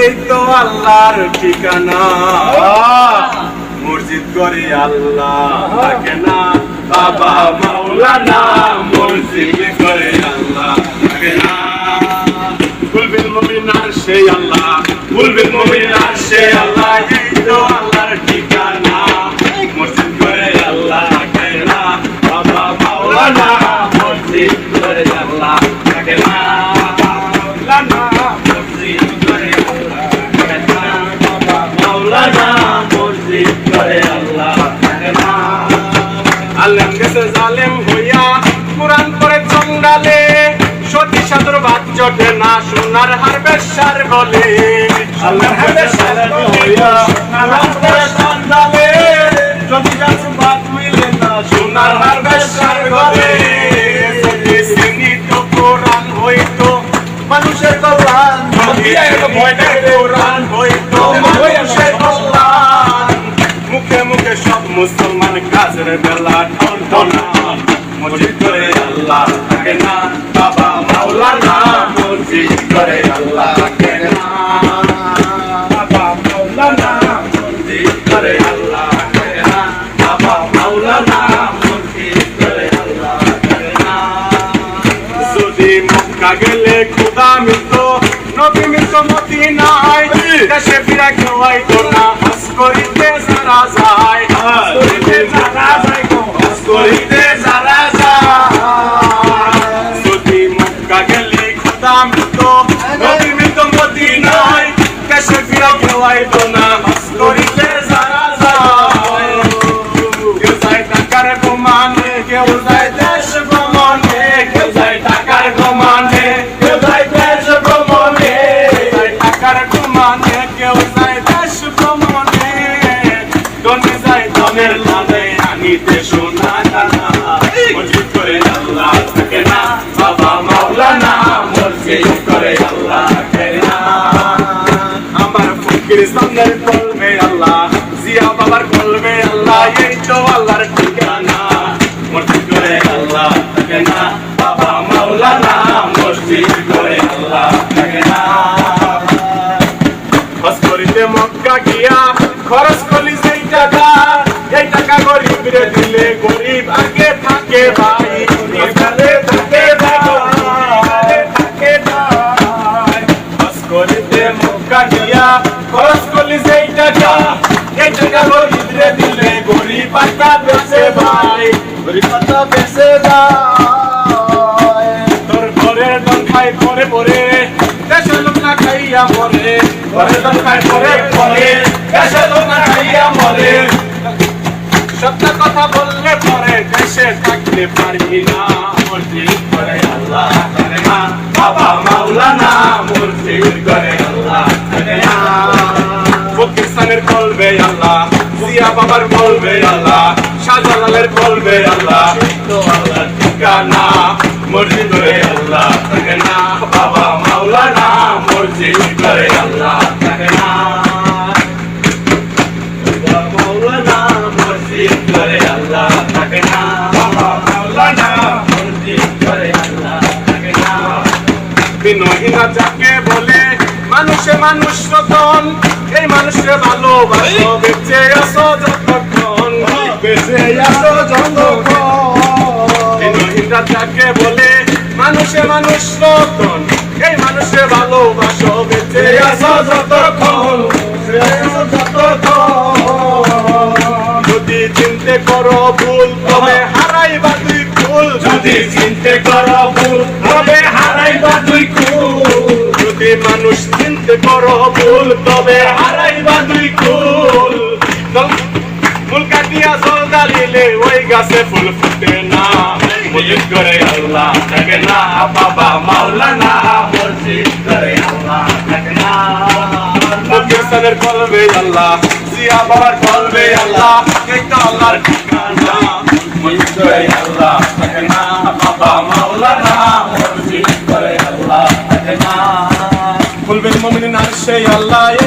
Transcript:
এই তো আল্লাহর ঠিকানা। মসজিদ করে আল্লাহ থাকে না। বাবা মাওলানা মসজিদ করে আল্লাহ না। সেই আল্লাহ, কুলবিল মুমিনার সেই আল্লাহ মসজিদ করে আল্লাহ থাকে না। বাবা মাওলানা মসজিদ গেছে জালেম হইয়া কোরআন করে চন্ডালে সতী সাদর বাদ চটে না সোনার হার বেশার বলে। আল্লাহ বেশার হইয়া কোরআন করে চন্ডালে সতী সাদর বাদ মিলে না সোনার হার বেশার বলে। সতী সীমিত কোরআন হইতো মানুষের কল্যাণ। কোরআন হইতো মানুষের কল্যাণ। মুখে মুখে সব মুসলমান কাজের বেলা করে আল্লাহ থাকে না। বাবা মাওলানা মসজিদ করে আল্লাহ থাকে বাবা মাওলানা মসজিদ করে আল্লাহ থাকে যদি মক্কা গেলে খুদা মিত্র নবী মিত্র মতি নাই দেশে ফিরা কেউ আইতো না। সামনের কলবে আল্লাহ, জিয়া বাবার কলবে আল্লাহ, এই তো আল্লাহর ঠিকানা। মসজিদ করে আল্লাহ থাকে না, বাবা মাওলানা, মসজিদ করে আল্লাহ থাকে না। করিতে মক্কা গিয়া খরচ করলি সেই টাকা এই টাকা গরিব রে দিলে গরিব ঘরের দন খাই পরে পরে দেশের লোক খাইয়া মরে। ঘরের সত্য কথা বললে পরে দেশে থাকতে পারবি না। মসজিদ না। বাবা মাওলানা পাকিস্তানের কলবে আল্লাহ, জিয়া বাবার কলবে আল্লাহ শাহজালালের কলবে আল্লাহ। তো আল্লাহ ঠিকানা মসজিদ করে আল্লাহ, থাকে না। বাবা মাওলানা, মসজিদ করে আল্লাহ, থাকে না। মাওলানা যাকে বলে মানুষে মানুষ রতন এই মানুষে ভালোবাসো বেঁচে আসো যতক্ষণ। বেঁচে আসো যতক্ষণ। যাকে বলে মানুষে মানুষ রতন এই মানুষে ভালোবাসো বেঁচে আসো যতক্ষণ। যদি চিনতে করো ভুল তবে হারাইবা দুই ফুল যদি চিনতে করো ভুল তবে হারাইবা দুই কুল যদি মানুষ চিনতে করো ভুল, তবে হারাইবা দুই কুল। ফুল কাটিয়া জল ডালিলে ওই গাছে ফুল ফুটে না। মসজিদ করে আল্লাহ থাকে না, বাবা মাওলানা মসজিদ করে আল্লাহ থাকে না। পাকিস্তানের কলবে আল্লাহ, জিয়া বাবার কলবে আল্লাহ, এই তো আল্লাহর ঠিকানা। মসজিদ করে আল্লাহ সেই আল্লাহ